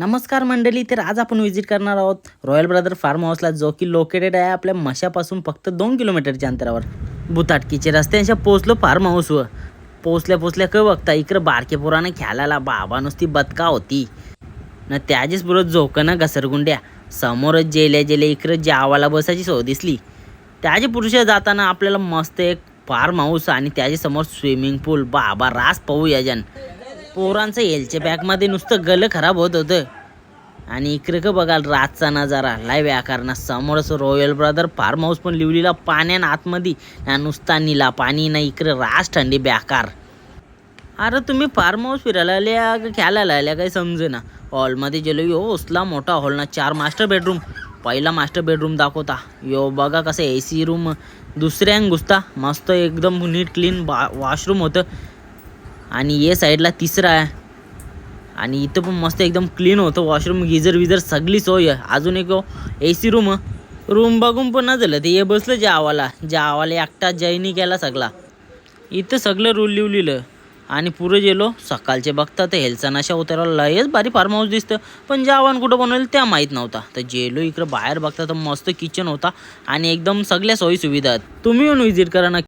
नमस्कार मंडळी तर आज आपण विजिट करणार आहोत रॉयल ब्रदर फार्म हाऊसला जो की लोकेटेड आहे आपल्या मशापासून फक्त दोन किलोमीटरच्या अंतरावर. बुताटकीचे रस्त्यांच्या पोचलो फार्म हाऊसवर पोचल्या पोचल्या क बघता इकडं बारके पोरानं खेळायला बाबा नुसती बदका होती. न त्याचीच पुरत झोकं घसरगुंड्या. समोरच जेल्या जेल्या इकडं जावाला बसायची सोय दिसली. त्याचे पुरुष जाताना आपल्याला मस्त एक फार्म हाऊस आणि त्याच्यासमोर स्विमिंग पूल बाबा रास पाहू याजन पोरांचं हेलच्या बॅगमध्ये नुसतं गलं खराब होत होतं. आणि इकडे का बघाल रातचा नजारा. लाय व्याकरणा समोरच रॉयल ब्रदर फार्म हाऊस पण लिवलीला पाण्यान आतमध्ये. ना नुसता निला पाणी ना इकडे रास थंडी बेकार. अरे तुम्ही फार्म हाऊस फिरायला आल्या का खेळायला आल्या काही समजे ना हॉलमध्ये गेलो यो उसला मोठा हॉल ना. चार मास्टर बेडरूम पहिला मास्टर बेडरूम दाखवता. यो बघा कसं ए सी रूम दुसऱ्यान घुसता मस्त एकदम नीट क्लीन बा वॉशरूम होतं. आणि ये साईडला तिसरा आहे. आणि इथं पण मस्त एकदम क्लीन होतं. वॉशरूम गिजर विजर सगळी सोय आहे. अजून एक ए सी रूम रूम बघून पण झालं. ते ये बसलं जावाला जावाला एकटा जैनी केला सगळा. इथं सगळं रूल लिवलेलं. आणि पुरं गेलो. सकाळचे बघता तर हेल्सा नशा उतरायला लयच भारी फार्म हाऊस दिसतं. पण जावान कुठं बनवलं त्या माहीत नव्हता. तर जेलो इकडं बाहेर बघता तर मस्त किचन होता. आणि एकदम सगळ्या सोयी सुविधा आहेत. तुम्ही येऊन व्हिजिट करा नक्की.